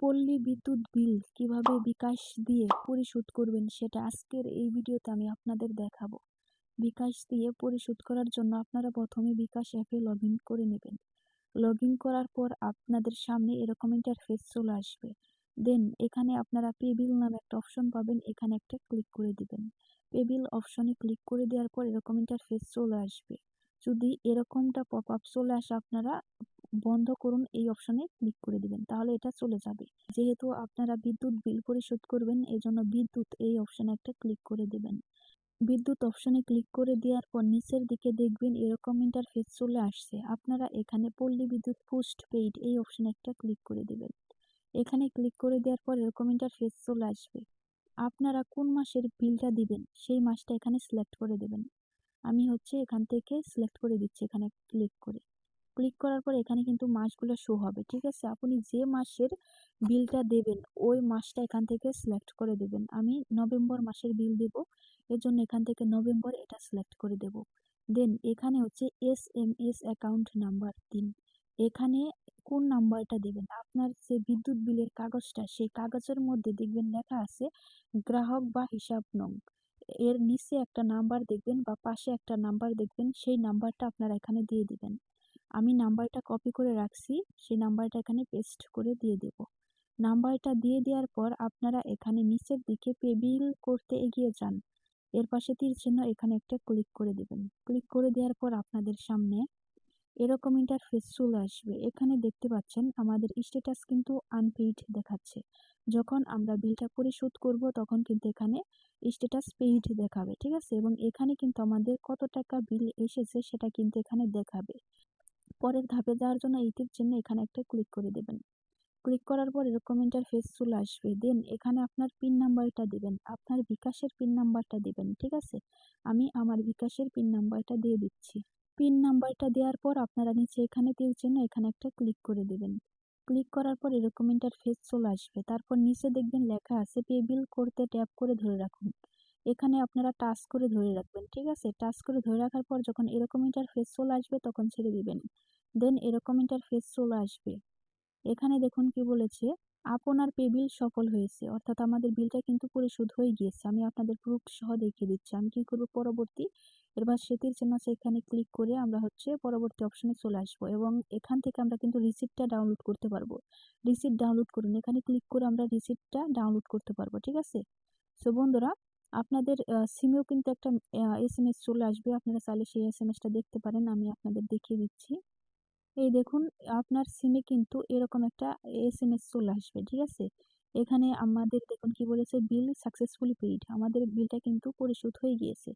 পল্লী বিদ্যুৎ বিল কীভাবে বিকাশ দিয়ে পরিশোধ করবেন সেটা আজকের এই ভিডিওতে আমি আপনাদের দেখাবো। বিকাশ দিয়ে পরিশোধ করার জন্য আপনারা প্রথমে বিকাশ অ্যাপে লগ করে নেবেন। লগ করার পর আপনাদের সামনে এরকম ইন্টারফেস চলে আসবে। দেন এখানে আপনারা পে বিল নামে একটা অপশন পাবেন, এখানে একটা ক্লিক করে দিবেন। পে বিল অপশনে ক্লিক করে দেওয়ার পর এরকম ইন্টারফেস চলে আসবে। যদি এরকমটা পপ আপ চলে আসে আপনারা বন্ধ করুন এই অপশনে ক্লিক করে দিবেন, তাহলে এটা চলে যাবে। যেহেতু আপনারা বিদ্যুৎ বিল পরিশোধ করবেন এই জন্য বিদ্যুৎ এই অপশনে একটা ক্লিক করে দিবেন। বিদ্যুৎ অপশনে ক্লিক করে দেওয়ার পর নিচের দিকে দেখবেন এরকম ইন্টারফেস চলে আসছে। আপনারা এখানে পল্লী বিদ্যুৎ পোস্ট পেইড এই অপশনে একটা ক্লিক করে দেবেন। এখানে ক্লিক করে দেওয়ার পর এরকম ইন্টারফেস চলে আসবে। আপনারা কোন মাসের বিলটা দিবেন, সেই মাসটা এখানে সিলেক্ট করে দেবেন। আমি হচ্ছে এখান থেকে সিলেক্ট করে দিচ্ছি, এখানে ক্লিক করে। ক্লিক করার পর এখানে কিন্তু মাসগুলো শো হবে, ঠিক আছে? আপনি যে মাসের বিলটা দেবেন, ওই মাসটা এখান থেকে সিলেক্ট করে দেবেন। আমি নভেম্বর মাসের বিল দেব এর জন্য এখান থেকে নভেম্বর এটা সিলেক্ট করে দেব। দেন এখানে হচ্ছে S M S account number তিন। এখানে কোন নাম্বারটা দেবেন? আপনার যে বিদ্যুৎ বিলের কাগজটা, সেই কাগজের মধ্যে দেখবেন লেখা আছে গ্রাহক বা হিসাব নং। এর নিচে একটা নাম্বার দেখবেন বা পাশে একটা নাম্বার দেখবেন, সেই নাম্বারটা আপনারা এখানে দিয়ে দিবেন। আমি নাম্বারটা কপি করে রাখছি, সেই নাম্বারটা এখানে পেস্ট করে দিয়ে দেব। নাম্বারটা দিয়ে দেওয়ার পর আপনারা এখানে নিচের দিকে পেবিল করতে এগিয়ে যান। এর পাশে তীর চিহ্ন এখানে একটা ক্লিক করে দেবেন। ক্লিক করে দেওয়ার পর আপনাদের সামনে এরকম ইন্টারফেস চলে আসবে। এখানে দেখতে পাচ্ছেন আমাদের স্ট্যাটাস কিন্তু আনপেইড দেখাচ্ছে। যখন আমরা বিলটা পরিশোধ করব, তখন কিন্তু এখানে স্ট্যাটাস পেইড দেখাবে, ঠিক আছে? এবং এখানে কিন্তু আমাদের কত টাকা বিল এসেছে সেটা কিন্তু এখানে দেখাবে। পরের ধাপে যাওয়ার জন্য এইটির জন্য এখানে একটা ক্লিক করে দেবেন। ক্লিক করার পর এরকম ইন্টারফেস চলে আসবে। দেন এখানে আপনার পিন নাম্বারটা দিবেন। আপনার বিকাশের পিন নাম্বারটা দিবেন, ঠিক আছে? আমি আমার বিকাশের পিন নাম্বারটা দিয়ে দিচ্ছি। পিন নাম্বারটা দেওয়ার পর আপনারা নিচে এখানে তীর চিহ্ন এখানে একটা ক্লিক করে দেবেন। ক্লিক করার পর এরকম ইন্টারফেস চলে আসবে। তারপর নিচে দেখবেন লেখা আছে পে বিল করতে ট্যাপ করে ধরে রাখুন। এখানে আপনারা টাচ করে ধরে রাখবেন, ঠিক আছে? টাচ করে ধরে রাখার পর যখন এরকম ইন্টারফেস চলে আসবে তখন ছেড়ে দিবেন। দেন এরকম ইন্টারফেস চলে আসবে। এখানে দেখুন কি বলেছে, আপনার পে বিল সফল হয়েছে। অর্থাৎ আমাদের বিলটা কিন্তু পরিশোধ হয়ে গিয়েছে। আমি আপনাদের প্রুফ সহ দেখিয়ে দিচ্ছি। আমি কি করব পরবর্তী? এবার সেটির জন্য এখানে ক্লিক করে আমরা হচ্ছে পরবর্তী অপশনে চলে আসব এবং এখান থেকে আমরা কিন্তু রিসিপ্টটা ডাউনলোড করতে পারব। রিসিপ্ট ডাউনলোড করুন। এখানে ক্লিক করে আমরা রিসিপ্টটা ডাউনলোড করতে পারব, ঠিক আছে? সো বন্ধুরা আপনাদের সিমেও কিন্তু একটা এস এম এস চলে আসবে। আপনারা চাইলে সেই এস এম এসটা দেখতে পারেন, আমি আপনাদের দেখিয়ে দিচ্ছি। এই দেখুন, আপনার সিমে কিন্তু এরকম একটা এস এম এস চলে আসবে, ঠিক আছে? এখানে আমাদের দেখুন কি বলেছে, বিল সাকসেসফুলি পেইড। আমাদের বিলটা কিন্তু পরিশোধ হয়ে গিয়েছে।